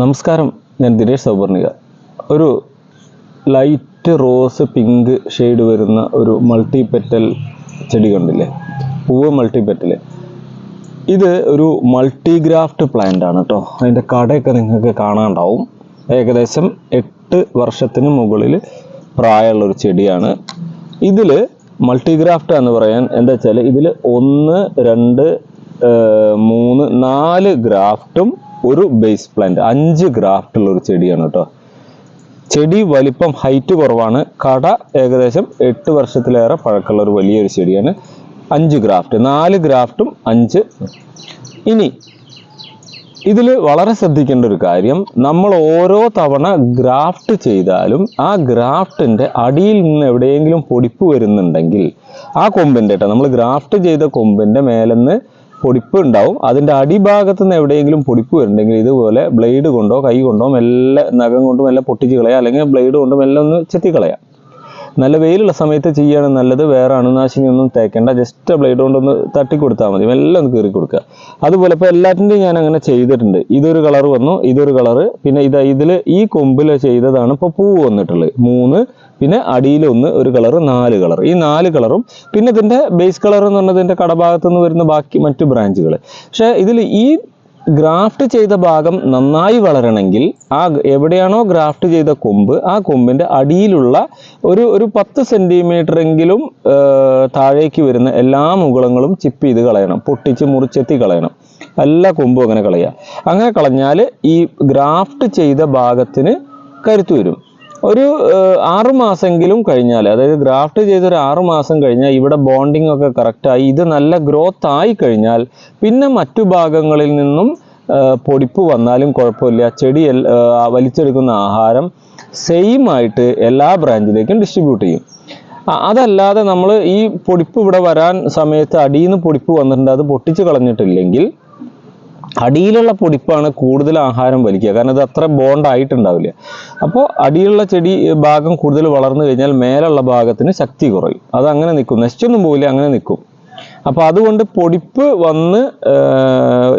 നമസ്കാരം ഞാൻ ദിനേഷ് സൗപർണിക. ഒരു ലൈറ്റ് റോസ് പിങ്ക് ഷെയ്ഡ് വരുന്ന ഒരു മൾട്ടി പെറ്റൽ ചെടി കണ്ടില്ലേ? പൂവ് മൾട്ടി പെറ്റൽ ഇത് ഒരു മൾട്ടിഗ്രാഫ്റ്റ് പ്ലാന്റ് ആണ് കേട്ടോ അതിന്റെ കടയൊക്കെ നിങ്ങൾക്ക് കാണാണ്ടാവും ഏകദേശം എട്ട് വർഷത്തിന് മുകളിൽ പ്രായമുള്ള ഒരു ചെടിയാണ്. ഇതിൽ മൾട്ടിഗ്രാഫ്റ്റ് എന്ന് പറയാൻ എന്താ വെച്ചാൽ ഇതിൽ ഒന്ന് രണ്ട് മൂന്ന് നാല് ഗ്രാഫ്റ്റും ഒരു ബേസ് പ്ലാന്റ് അഞ്ച് ഗ്രാഫ്റ്റ് ഉള്ള ഒരു ചെടിയാണ് കേട്ടോ. ചെടി വലിപ്പം ഹൈറ്റ് കുറവാണ്. കട ഏകദേശം എട്ട് വർഷത്തിലേറെ പഴക്കമുള്ള ഒരു വലിയൊരു ചെടിയാണ്. അഞ്ച് ഗ്രാഫ്റ്റ് നാല് ഗ്രാഫ്റ്റും അഞ്ച്. ഇനി ഇതിൽ വളരെ ശ്രദ്ധിക്കേണ്ട ഒരു കാര്യം നമ്മൾ ഓരോ തവണ ഗ്രാഫ്റ്റ് ചെയ്താലും ആ ഗ്രാഫ്റ്റിന്റെ അടിയിൽ നിന്ന് എവിടെയെങ്കിലും പൊടിപ്പ് വരുന്നുണ്ടെങ്കിൽ ആ കൊമ്പിന്റെ കേട്ടോ നമ്മൾ ഗ്രാഫ്റ്റ് ചെയ്ത കൊമ്പിന്റെ മേലെന്ന് പൊടിപ്പ് ഉണ്ടാവും അതിന്റെ അടിഭാഗത്ത് നിന്ന് എവിടെയെങ്കിലും പൊടിപ്പ് വരുന്നുണ്ടെങ്കിൽ ഇതുപോലെ ബ്ലേഡ് കൊണ്ടോ കൈ കൊണ്ടോ മെല്ലെ നഖം കൊണ്ടോ മെല്ലെ പൊട്ടിച്ച് കളയാം. അല്ലെങ്കിൽ ബ്ലേഡ് കൊണ്ട് മെല്ലെ ഒന്ന് ചെത്തി കളയാം നല്ല വെയിലുള്ള സമയത്ത് ചെയ്യുകയാണ് നല്ലത്. വേറെ അണുനാശിനി ഒന്നും തേക്കേണ്ട. ജസ്റ്റ് ബ്ലേഡ് കൊണ്ടൊന്ന് തട്ടി കൊടുത്താൽ മതി. മെല്ലെ ഒന്ന് കീറി കൊടുക്കുക. അതുപോലെ ഇപ്പോൾ എല്ലാറ്റിന്റെയും ഞാൻ അങ്ങനെ ചെയ്തിട്ടുണ്ട്. ഇതൊരു കളർ വന്നു. ഇതൊരു കളർ പിന്നെ ഇത് ഇതിൽ ഈ കൊമ്പിൽ ചെയ്തതാണ് ഇപ്പോൾ പൂവ് വന്നിട്ടുള്ളത്. മൂന്ന് പിന്നെ അടിയിൽ ഒന്ന് ഒരു കളർ നാല് കളർ ഈ നാല് കളറും പിന്നെ ഇതിന്റെ ബേസ് കളർ എന്ന് പറഞ്ഞതിന്റെ കടഭാഗത്തുനിന്ന് നിന്ന് വരുന്ന ബാക്കി മറ്റു ബ്രാഞ്ചുകൾ പക്ഷേ ഇതിൽ ഈ ഗ്രാഫ്റ്റ് ചെയ്ത ഭാഗം നന്നായി വളരണമെങ്കിൽ ആ എവിടെയാണോ ഗ്രാഫ്റ്റ് ചെയ്ത കൊമ്പ് ആ കൊമ്പിന്റെ അടിയിലുള്ള ഒരു ഒരു പത്ത് സെന്റിമീറ്റർ എങ്കിലും താഴേക്ക് വരുന്ന എല്ലാ മുകളങ്ങളും ചിപ്പ് ചെയ്ത് കളയണം. പൊട്ടിച്ച് മുറിച്ചെത്തി കളയണം. എല്ലാ കൊമ്പും അങ്ങനെ കളയുക. അങ്ങനെ കളഞ്ഞാൽ ഈ ഗ്രാഫ്റ്റ് ചെയ്ത ഭാഗത്തിന് കരുത്തു വരും. ഒരു ആറു മാസമെങ്കിലും കഴിഞ്ഞാൽ അതായത് ഗ്രാഫ്റ്റ് ചെയ്ത ഒരു ആറു മാസം കഴിഞ്ഞാൽ ഇവിടെ ബോണ്ടിങ് ഒക്കെ കറക്റ്റായി ഇത് നല്ല ഗ്രോത്ത് ആയി കഴിഞ്ഞാൽ പിന്നെ മറ്റു ഭാഗങ്ങളിൽ നിന്നും പൊടിപ്പ് വന്നാലും കുഴപ്പമില്ല. ചെടി വലിച്ചെടുക്കുന്ന ആഹാരം സെയിം ആയിട്ട് എല്ലാ ബ്രാഞ്ചിലേക്കും ഡിസ്ട്രിബ്യൂട്ട് ചെയ്യും. അതല്ലാതെ നമ്മൾ ഈ പൊടിപ്പ് ഇവിടെ വരാൻ സമയത്ത് അടിയിൽ നിന്ന് പൊടിപ്പ് വന്നിട്ടുണ്ട് അത് പൊട്ടിച്ച് കളഞ്ഞിട്ടില്ലെങ്കിൽ അടിയിലുള്ള പൊടിപ്പാണ് കൂടുതൽ ആഹാരം വലിക്കുക. കാരണം ഇത് അത്ര ബോണ്ട് ആയിട്ടുണ്ടാവില്ല. അപ്പോൾ അടിയിലുള്ള ചെടി ഭാഗം കൂടുതൽ വളർന്നു കഴിഞ്ഞാൽ മേലുള്ള ഭാഗത്തിന് ശക്തി കുറയും. അത് അങ്ങനെ നിൽക്കും. നശിച്ചൊന്നും പോവില്ല അങ്ങനെ നിൽക്കും. അപ്പോൾ അതുകൊണ്ട് പൊടിപ്പ് വന്ന്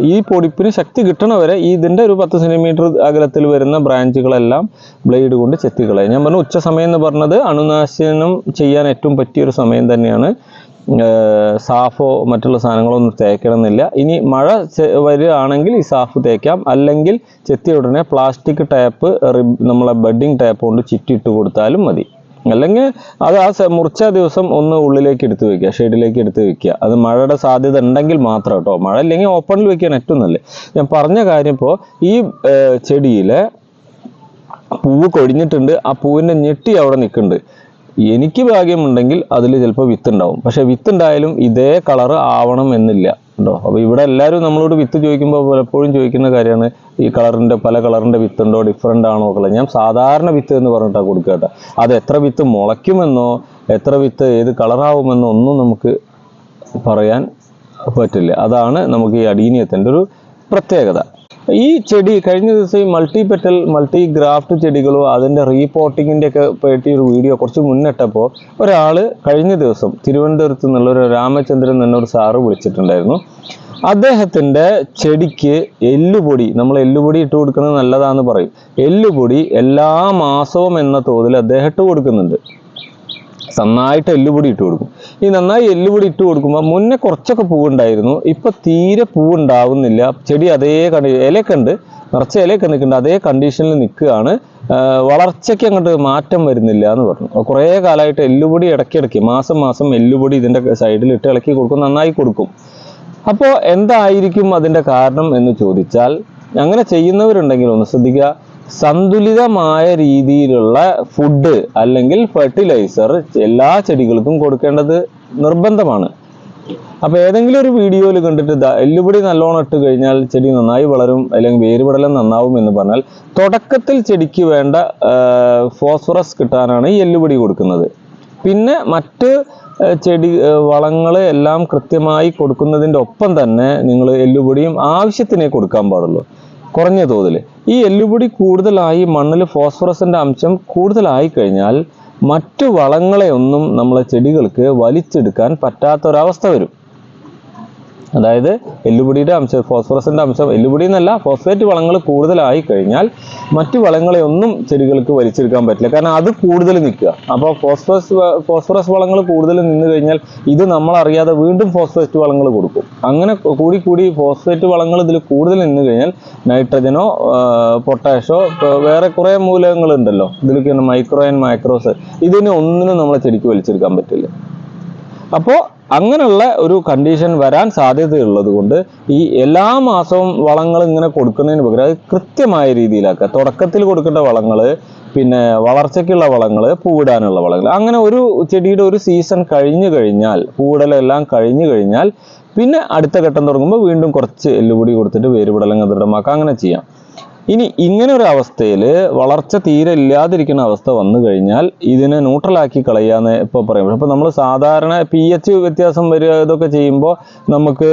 ഈ പൊടിപ്പിന് ശക്തി കിട്ടണവരെ ഈ ഇതിന്റെ ഒരു പത്ത് സെന്റിമീറ്റർ അകലത്തിൽ വരുന്ന ബ്രാഞ്ചുകളെല്ലാം ബ്ലേഡ് കൊണ്ട് ചെത്തിക്കളയും ഞാൻ പറഞ്ഞു ഉച്ച സമയം എന്ന് പറഞ്ഞത് അണുനാശനം ചെയ്യാൻ ഏറ്റവും പറ്റിയൊരു സമയം തന്നെയാണ്. സാഫോ മറ്റുള്ള സാധനങ്ങളൊന്നും തേക്കണമെന്നില്ല. ഇനി മഴ വരികയാണെങ്കിൽ ഈ സാഫ് തേക്കാം. അല്ലെങ്കിൽ ചെത്തിയ ഉടനെ പ്ലാസ്റ്റിക് ടാപ്പ് നമ്മളെ ബെഡിങ് ടാപ്പ് കൊണ്ട് ചുറ്റിയിട്ട് കൊടുത്താലും മതി. അല്ലെങ്കിൽ അത് ആ മുറിച്ച ദിവസം ഒന്ന് ഉള്ളിലേക്ക് എടുത്ത് വെക്കുക ഷെയ്ഡിലേക്ക് എടുത്ത് വെക്കുക. അത് മഴയുടെ സാധ്യത ഉണ്ടെങ്കിൽ മാത്രം കേട്ടോ. മഴ ഇല്ലെങ്കിൽ ഓപ്പണിൽ വെക്കാൻ ഏറ്റവും നല്ലത്. ഞാൻ പറഞ്ഞ കാര്യം ഇപ്പോൾ ഈ ചെടിയിലെ പൂവ് കൊഴിഞ്ഞിട്ടുണ്ട്. ആ പൂവിന്റെ ഞെട്ടി അവിടെ നിൽക്കുന്നുണ്ട്. എനിക്ക് ഭാഗ്യമുണ്ടെങ്കിൽ അതിൽ ചിലപ്പോൾ വിത്ത് ഉണ്ടാവും. പക്ഷെ വിത്ത് ഉണ്ടായാലും ഇതേ കളർ ആവണം എന്നില്ല. ഉണ്ടോ? അപ്പോൾ ഇവിടെ എല്ലാവരും നമ്മളോട് വിത്ത് ചോദിക്കുമ്പോൾ പലപ്പോഴും ചോദിക്കുന്ന കാര്യമാണ് ഈ കളറിന്റെ പല കളറിന്റെ വിത്ത് ഉണ്ടോ ഡിഫറെന്റ് ആണോ ഒക്കെ ഞാൻ സാധാരണ വിത്ത് എന്ന് പറഞ്ഞിട്ടാണ് കൊടുക്കുക കേട്ടോ. അത് എത്ര വിത്ത് മുളയ്ക്കുമെന്നോ എത്ര വിത്ത് ഏത് കളറാവുമെന്നോ ഒന്നും നമുക്ക് പറയാൻ പറ്റില്ല. അതാണ് നമുക്ക് ഈ അടീനിയത്തിന്റെ ഒരു പ്രത്യേകത. ഈ ചെടി കഴിഞ്ഞ ദിവസം ഈ മൾട്ടി പെറ്റൽ മൾട്ടി ഗ്രാഫ്റ്റ് ചെടികളോ അതിന്റെ റീപോർട്ടിങ്ങിന്റെ ഒക്കെ പറ്റി ഒരു വീഡിയോ കുറച്ച് മുന്നിട്ടപ്പോൾ ഒരാൾ കഴിഞ്ഞ ദിവസം തിരുവനന്തപുരത്ത് നിന്നുള്ള ഒരു രാമചന്ദ്രൻ എന്നൊരു സാറ് വിളിച്ചിട്ടുണ്ടായിരുന്നു. അദ്ദേഹത്തിന്റെ ചെടിക്ക് എല്ലുപൊടി നമ്മൾ എല്ലുപൊടി ഇട്ട് കൊടുക്കുന്നത് നല്ലതാണെന്ന് പറയും. എല്ലുപൊടി എല്ലാ മാസവും എന്ന തോതിൽ അദ്ദേഹം ഇട്ട് കൊടുക്കുന്നുണ്ട്. നന്നായിട്ട് എല്ലുപൊടി ഇട്ട് കൊടുക്കും. ഈ നന്നായി എല്ലുപൊടി ഇട്ട് കൊടുക്കുമ്പോൾ മുന്നേ കുറച്ചൊക്കെ പൂവുണ്ടായിരുന്നു. ഇപ്പൊ തീരെ പൂവുണ്ടാവുന്നില്ല. ചെടി അതേ കണ്ടി ഇലയൊക്കെ ഉണ്ട്. നിറച്ച ഇലയൊക്കെ നിൽക്കുന്നുണ്ട്. അതേ കണ്ടീഷനിൽ നിൽക്കുകയാണ്. വളർച്ചയ്ക്ക് അങ്ങോട്ട് മാറ്റം വരുന്നില്ല എന്ന് പറഞ്ഞു. കുറേ കാലമായിട്ട് എല്ലുപൊടി ഇടയ്ക്കിടയ്ക്ക് മാസം മാസം എല്ലുപൊടി ഇതിന്റെ സൈഡിൽ ഇട്ട് ഇളക്കി കൊടുക്കും നന്നായി കൊടുക്കും. അപ്പോൾ എന്തായിരിക്കും അതിന്റെ കാരണം എന്ന് ചോദിച്ചാൽ അങ്ങനെ ചെയ്യുന്നവരുണ്ടെങ്കിൽ ഒന്ന് ശ്രദ്ധിക്കുക. സന്തുലിതമായ രീതിയിലുള്ള ഫുഡ് അല്ലെങ്കിൽ ഫെർട്ടിലൈസർ എല്ലാ ചെടികൾക്കും കൊടുക്കേണ്ടത് നിർബന്ധമാണ്. അപ്പൊ ഏതെങ്കിലും ഒരു വീഡിയോയിൽ കണ്ടിട്ട് എല്ലുപൊടി നല്ലോണം ഇട്ട് കഴിഞ്ഞാൽ ചെടി നന്നായി വളരും അല്ലെങ്കിൽ വേരുപടലം നന്നാവും എന്ന് പറഞ്ഞാൽ തുടക്കത്തിൽ ചെടിക്ക് വേണ്ട ഫോസ്ഫറസ് കിട്ടാനാണ് ഈ എല്ലുപൊടി കൊടുക്കുന്നത്. പിന്നെ മറ്റ് ചെടി വളങ്ങൾ എല്ലാം കൃത്യമായി കൊടുക്കുന്നതിന്റെ ഒപ്പം തന്നെ നിങ്ങൾ എല്ലുപൊടിയും ആവശ്യത്തിനേ കൊടുക്കാൻ പാടുള്ളൂ. കുറഞ്ഞ തോതിൽ. ഈ എല്ലുപൊടി കൂടുതലായി മണ്ണിൽ ഫോസ്ഫറസിന്റെ അംശം കൂടുതലായി കഴിഞ്ഞാൽ മറ്റു വളങ്ങളെ ഒന്നും നമ്മളെ ചെടികൾക്ക് വലിച്ചെടുക്കാൻ പറ്റാത്തൊരവസ്ഥ വരും. അതായത് എല്ലുപൊടിയുടെ അംശം ഫോസ്ഫറസിന്റെ അംശം എല്ലുപൊടി എന്നല്ല ഫോസ്ഫേറ്റ് വളങ്ങൾ കൂടുതലായി കഴിഞ്ഞാൽ മറ്റു വളങ്ങളെ ഒന്നും ചെടികൾക്ക് വലിച്ചെടുക്കാൻ പറ്റില്ല. കാരണം അത് കൂടുതൽ നിൽക്കുക. അപ്പോൾ ഫോസ്ഫറസ് ഫോസ്ഫറസ് വളങ്ങൾ കൂടുതൽ നിന്ന് കഴിഞ്ഞാൽ ഇത് നമ്മൾ അറിയാതെ വീണ്ടും ഫോസ്ഫേറ്റ് വളങ്ങൾ കൊടുക്കും. അങ്ങനെ കൂടി കൂടി ഫോസ്ഫേറ്റ് വളങ്ങൾ ഇതിൽ കൂടുതൽ നിന്ന് കഴിഞ്ഞാൽ നൈട്രജനോ പൊട്ടാഷോ വേറെ കുറേ മൂലകങ്ങളുണ്ടല്ലോ. ഇതിലൊക്കെ മൈക്രോ ആൻഡ് മൈക്രോസ്. ഇതിനെ ഒന്നിനും നമ്മളെ ചെടിക്ക് വലിച്ചെടുക്കാൻ പറ്റില്ല. അപ്പോൾ അങ്ങനെയുള്ള ഒരു കണ്ടീഷൻ വരാൻ സാധ്യതയുള്ളത് കൊണ്ട് ഈ എല്ലാ മാസവും വളങ്ങൾ ഇങ്ങനെ കൊടുക്കുന്നതിന് പകരം അത് കൃത്യമായ രീതിയിലാക്കുക. തുടക്കത്തിൽ കൊടുക്കേണ്ട വളങ്ങൾ പിന്നെ വളർച്ചയ്ക്കുള്ള വളങ്ങൾ പൂവിടാനുള്ള വളങ്ങൾ. അങ്ങനെ ഒരു ചെടിയുടെ ഒരു സീസൺ കഴിഞ്ഞു കഴിഞ്ഞാൽ പൂവിടലെല്ലാം കഴിഞ്ഞു കഴിഞ്ഞാൽ പിന്നെ അടുത്ത ഘട്ടം തുടങ്ങുമ്പോൾ വീണ്ടും കുറച്ച് എല്ലുപൊടി കൊടുത്തിട്ട് വേരുപടലങ്ങൾ ദൃഢമാക്കുക. അങ്ങനെ ചെയ്യാം. ഇനി ഇങ്ങനെ ഒരു അവസ്ഥയിൽ വളർച്ച തീരെ ഇല്ലാതിരിക്കുന്ന അവസ്ഥ വന്നു കഴിഞ്ഞാൽ ഇതിനെ ന്യൂട്രലാക്കി കളയാന്ന് ഇപ്പോൾ പറയും. അപ്പോൾ നമ്മൾ സാധാരണ പി എച്ച് വ്യത്യാസം വരിക ഇതൊക്കെ ചെയ്യുമ്പോൾ നമുക്ക്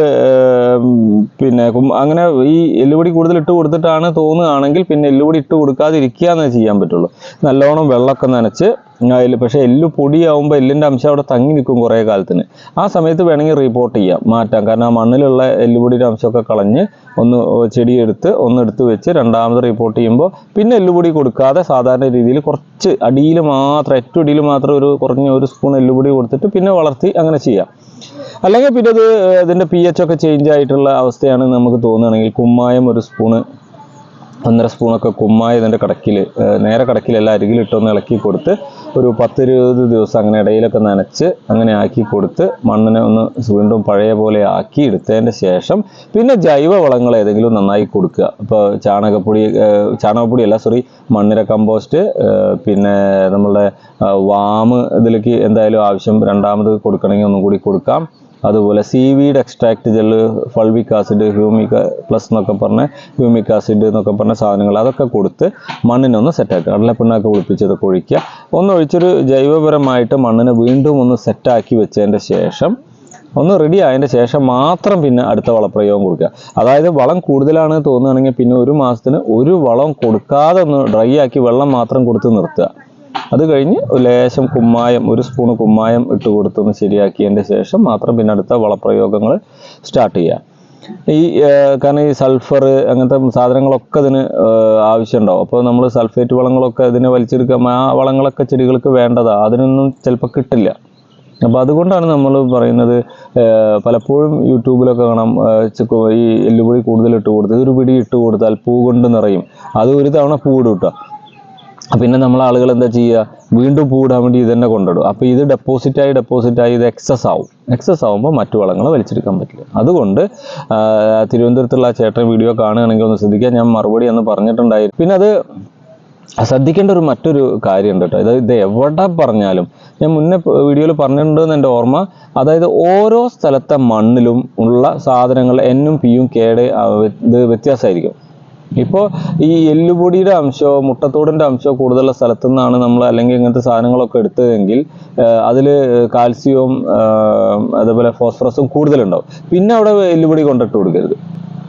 പിന്നെ അങ്ങനെ ഈ എല്ലുപൊടി കൂടുതൽ ഇട്ട് കൊടുത്തിട്ടാണ് തോന്നുകയാണെങ്കിൽ പിന്നെ എല്ലുപൊടി ഇട്ട് കൊടുക്കാതിരിക്കുക എന്നേ ചെയ്യാൻ പറ്റുള്ളൂ. നല്ലോണം വെള്ളമൊക്കെ നനച്ച് അതിൽ പക്ഷേ എല്ല് പൊടിയാവുമ്പോൾ എല്ലിന്റെ അംശം അവിടെ തങ്ങി നിൽക്കും കുറേ കാലത്തിന്. ആ സമയത്ത് വേണമെങ്കിൽ റിപ്പോർട്ട് ചെയ്യാം മാറ്റാം. കാരണം ആ മണ്ണിലുള്ള എല്ലുപൊടിയുടെ അംശമൊക്കെ കളഞ്ഞ് ഒന്ന് ചെടിയെടുത്ത് ഒന്ന് എടുത്ത് വെച്ച് രണ്ടാമത് റിപ്പോർട്ട് ചെയ്യുമ്പോൾ പിന്നെ എല്ലുപൊടി കൊടുക്കാതെ സാധാരണ രീതിയിൽ കുറച്ച് അടിയിൽ മാത്രം ഏറ്റവും അടിയിൽ മാത്രം ഒരു കുറഞ്ഞ ഒരു സ്പൂൺ എല്ലുപൊടി കൊടുത്തിട്ട് പിന്നെ വളർത്തി അങ്ങനെ ചെയ്യാം. അല്ലെങ്കിൽ പിന്നെ അത് ഇതിന്റെ പി എച്ച് ഒക്കെ ചേഞ്ച് ആയിട്ടുള്ള അവസ്ഥയാണ് നമുക്ക് തോന്നുകയാണെങ്കിൽ കുമ്മായം ഒരു സ്പൂണ് ഒന്നര സ്പൂണൊക്കെ കുമ്മായ ഇതിന്റെ കടക്കിൽ നേരെ കടക്കിലല്ല അരികിലിട്ടൊന്ന് ഇളക്കി കൊടുത്ത് ഒരു പത്തിരുപത് ദിവസം അങ്ങനെ ഇടയിലൊക്കെ നനച്ച് അങ്ങനെ ആക്കി കൊടുത്ത് മണ്ണിനെ ഒന്ന് വീണ്ടും പഴയ പോലെ ആക്കി എടുത്തതിന്റെ ശേഷം പിന്നെ ജൈവ വളങ്ങൾ ഏതെങ്കിലും നന്നായി കൊടുക്കുക. ഇപ്പോൾ ചാണകപ്പൊടി ചാണകപ്പൊടി അല്ല സോറി മണ്ണിര കമ്പോസ്റ്റ് പിന്നെ നമ്മളുടെ വാമ് ഇതിലേക്ക് എന്തായാലും ആവശ്യം രണ്ടാമത് കൊടുക്കണമെങ്കിൽ ഒന്നും കൂടി കൊടുക്കാം. അതുപോലെ seaweed extract gel fulvic acid humic plus എന്നൊക്കെ പറഞ്ഞ ഹ്യൂമിക് ആസിഡ് എന്നൊക്കെ പറഞ്ഞ സാധനങ്ങൾ അതൊക്കെ കൊടുത്ത് മണ്ണിനൊന്ന് സെറ്റാക്കുക കടലപ്പിണ്ണാക്ക് കുളിപ്പിച്ചതൊക്കെ കൊഴിക്കുക ഒന്ന് ഒഴിച്ചൊരു ജൈവപരമായിട്ട് മണ്ണിനെ വീണ്ടും ഒന്ന് സെറ്റാക്കി വെച്ചതിന്റെ ശേഷം ഒന്ന് റെഡി ആയതിന്റെ ശേഷം മാത്രം പിന്നെ അടുത്ത വളപ്രയോഗം കൊടുക്കുക. അതായത് വളം കൂടുതലാണ് തോന്നുകയാണെങ്കിൽ പിന്നെ ഒരു മാസത്തിന് ഒരു വളം കൊടുക്കാതെ ഒന്ന് ഡ്രൈ ആക്കി വെള്ളം മാത്രം കൊടുത്ത് നിർത്തുക. അത് കഴിഞ്ഞ് ലേശം കുമ്മായം ഒരു സ്പൂൺ കുമ്മായം ഇട്ട് കൊടുത്തൊന്ന് ശരിയാക്കിയതിന്റെ ശേഷം മാത്രം പിന്നെ അടുത്ത വളപ്രയോഗങ്ങൾ സ്റ്റാർട്ട് ചെയ്യുക ഈ കാരണം ഈ സൾഫർ അങ്ങനത്തെ സാധനങ്ങളൊക്കെ ഇതിന് ആവശ്യമുണ്ടാവും. അപ്പോൾ നമ്മൾ സൾഫേറ്റ് വളങ്ങളൊക്കെ ഇതിനെ വലിച്ചെടുക്കാം ആ വളങ്ങളൊക്കെ ചെടികൾക്ക് വേണ്ടതാണ് അതിനൊന്നും ചിലപ്പോൾ കിട്ടില്ല. അപ്പോൾ അതുകൊണ്ടാണ് നമ്മൾ പറയുന്നത് പലപ്പോഴും യൂട്യൂബിലൊക്കെ കാണാം ഈ എല്ലുപൊടി കൂടുതൽ ഇട്ട് കൊടുത്ത് ഒരു പിടി ഇട്ട് കൊടുത്താൽ പൂ കൊണ്ട് നിറയും. അത് ഒരു തവണ പൂവിടും കേട്ടോ പിന്നെ നമ്മൾ ആളുകൾ എന്താ ചെയ്യുക? വീണ്ടും പൂടാൻ വേണ്ടി ഇത് തന്നെ കൊണ്ടിടും അപ്പോൾ ഇത് ഡെപ്പോസിറ്റ് ആയി ഡെപ്പോസിറ്റ് ആയി ഇത് എക്സസ് ആവും. എക്സസ് ആവുമ്പോൾ മറ്റു വളങ്ങൾ വലിച്ചെടുക്കാൻ പറ്റില്ല. അതുകൊണ്ട് തിരുവനന്തപുരത്തുള്ള ചേട്ടൻ വീഡിയോ കാണുകയാണെങ്കിൽ ഒന്ന് ശ്രദ്ധിക്കുക. ഞാൻ മറുപടി എന്ന് പറഞ്ഞിട്ടുണ്ടായിരുന്നു പിന്നെ അത് ശ്രദ്ധിക്കേണ്ട ഒരു മറ്റൊരു കാര്യമുണ്ട് കേട്ടോ. ഇത് ഇത് എവിടെ പറഞ്ഞാലും ഞാൻ മുന്നേ വീഡിയോയിൽ പറഞ്ഞിട്ടുണ്ടെന്ന് എന്റെ ഓർമ്മ. അതായത് ഓരോ സ്ഥലത്തെ മണ്ണിലും ഉള്ള സാധനങ്ങൾ എന്നും പിയും കേട് ഇത് വ്യത്യാസമായിരിക്കും. ഇപ്പോൾ ഈ എല്ലുപൊടിയുടെ അംശമോ മുട്ടത്തോടിന്റെ അംശമോ കൂടുതലുള്ള സ്ഥലത്തു നിന്നാണ് നമ്മൾ അല്ലെങ്കിൽ ഇങ്ങനത്തെ സാധനങ്ങളൊക്കെ എടുത്തതെങ്കിൽ അതിൽ കാൽസ്യവും അതേപോലെ ഫോസ്ഫറസും കൂടുതലുണ്ടാവും. പിന്നെ അവിടെ എല്ലുപൊടി കൊണ്ടിട്ട് കൊടുക്കരുത്.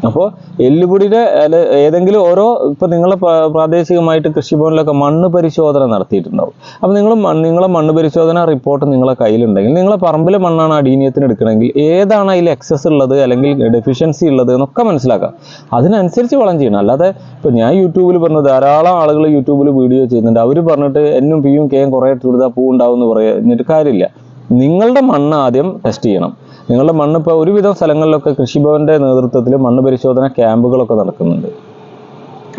അപ്പോൾ എല്ലുപൊടിയുടെ അല്ല, ഏതെങ്കിലും ഓരോ ഇപ്പോൾ നിങ്ങളെ പ്രാദേശികമായിട്ട് കൃഷിഭവനിലൊക്കെ മണ്ണ് പരിശോധന നടത്തിയിട്ടുണ്ടാവും. അപ്പോൾ നിങ്ങൾ നിങ്ങളെ മണ്ണ് പരിശോധന റിപ്പോർട്ട് നിങ്ങളെ കയ്യിലുണ്ടെങ്കിൽ നിങ്ങളെ പറമ്പിലെ മണ്ണാണ് അടീനിയത്തിന് എടുക്കണമെങ്കിൽ ഏതാണ് അതിൽ എക്സസ് ഉള്ളത് അല്ലെങ്കിൽ ഡെഫിഷ്യൻസി ഉള്ളത് എന്നൊക്കെ മനസ്സിലാക്കാം. അതിനനുസരിച്ച് വളം ചെയ്യണം. അല്ലാതെ ഇപ്പോൾ ഞാൻ യൂട്യൂബിൽ പറഞ്ഞു ധാരാളം ആളുകൾ യൂട്യൂബിൽ വീഡിയോ ചെയ്യുന്നുണ്ട്. അവർ പറഞ്ഞിട്ട് എന്നും പിയും കെയും കുറേ കൊടുത്താൽ പൂ ഉണ്ടാവും എന്ന് പറഞ്ഞിട്ട് കാര്യമില്ല. നിങ്ങളുടെ മണ്ണ് ആദ്യം ടെസ്റ്റ് ചെയ്യണം. നിങ്ങളുടെ മണ്ണ് ഇപ്പോൾ ഒരുവിധം സ്ഥലങ്ങളിലൊക്കെ കൃഷിഭവന്റെ നേതൃത്വത്തിൽ മണ്ണ് പരിശോധന ക്യാമ്പുകളൊക്കെ നടക്കുന്നുണ്ട്.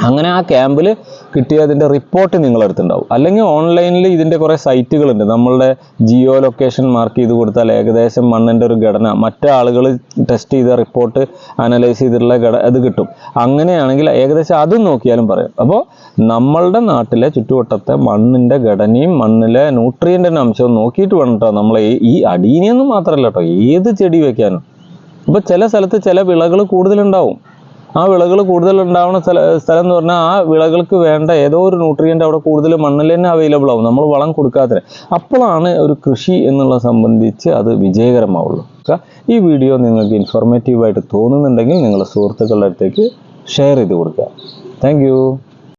അങ്ങനെ ആ ക്യാമ്പിൽ കിട്ടിയ അതിന്റെ റിപ്പോർട്ട് നിങ്ങളെടുത്തുണ്ടാവും അല്ലെങ്കിൽ ഓൺലൈനിൽ ഇതിന്റെ കുറേ സൈറ്റുകളുണ്ട്. നമ്മളുടെ ജിയോ ലൊക്കേഷൻ മാർക്ക് ചെയ്ത് കൊടുത്താൽ ഏകദേശം മണ്ണിന്റെ ഒരു ഘടന. മറ്റു ആളുകൾ ടെസ്റ്റ് ചെയ്ത റിപ്പോർട്ട് അനലൈസ് ചെയ്തിട്ടുള്ള ഘട അത് കിട്ടും. അങ്ങനെയാണെങ്കിൽ ഏകദേശം അതും നോക്കിയാലും പറയാം. അപ്പോൾ നമ്മളുടെ നാട്ടിലെ ചുറ്റുവട്ടത്തെ മണ്ണിന്റെ ഘടനയും മണ്ണിലെ ന്യൂട്രിയന്റെ അംശവും നോക്കിയിട്ട് വേണം കേട്ടോ നമ്മൾ ഈ അടീനിയൊന്നും മാത്രമല്ല കേട്ടോ ഏത് ചെടി വെക്കാനും. അപ്പോൾ ചില സ്ഥലത്ത് ചില വിളകൾ കൂടുതലുണ്ടാവും. ആ വിളകൾ കൂടുതൽ ഉണ്ടാവുന്ന സ്ഥല സ്ഥലം എന്ന് പറഞ്ഞാൽ ആ വിളകൾക്ക് വേണ്ട ഏതോ ഒരു ന്യൂട്രിയന്റ് അവിടെ കൂടുതൽ മണ്ണിൽ തന്നെ അവൈലബിൾ ആവും. നമ്മൾ വളം കൊടുക്കാതെ അപ്പോഴാണ് ഒരു കൃഷി എന്നുള്ള സംബന്ധിച്ച് അത് വിജയകരമാവുള്ളൂ. ഈ വീഡിയോ നിങ്ങൾക്ക് ഇൻഫോർമേറ്റീവായിട്ട് തോന്നുന്നുണ്ടെങ്കിൽ നിങ്ങളുടെ സുഹൃത്തുക്കളുടെ അടുത്തേക്ക് ഷെയർ ചെയ്ത് കൊടുക്കുക. താങ്ക്